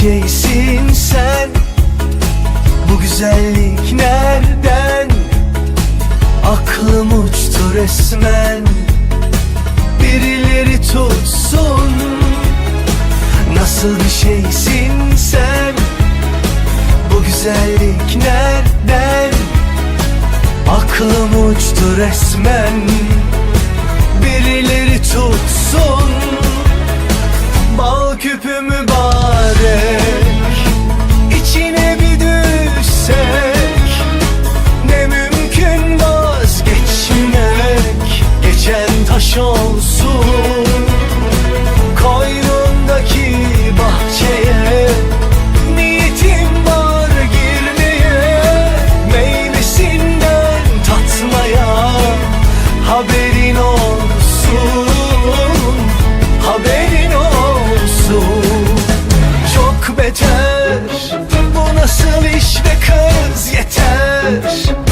şeysin sen? Bu güzellik nereden? Aklım uçtu resmen. Birileri tutsun. Nasıl bir şeysin sen? Bu güzellik nereden? Aklım uçtu resmen. Birileri tutsun. Bal küpü mübarek yeter. Bu nasıl iş be kız? Yeter.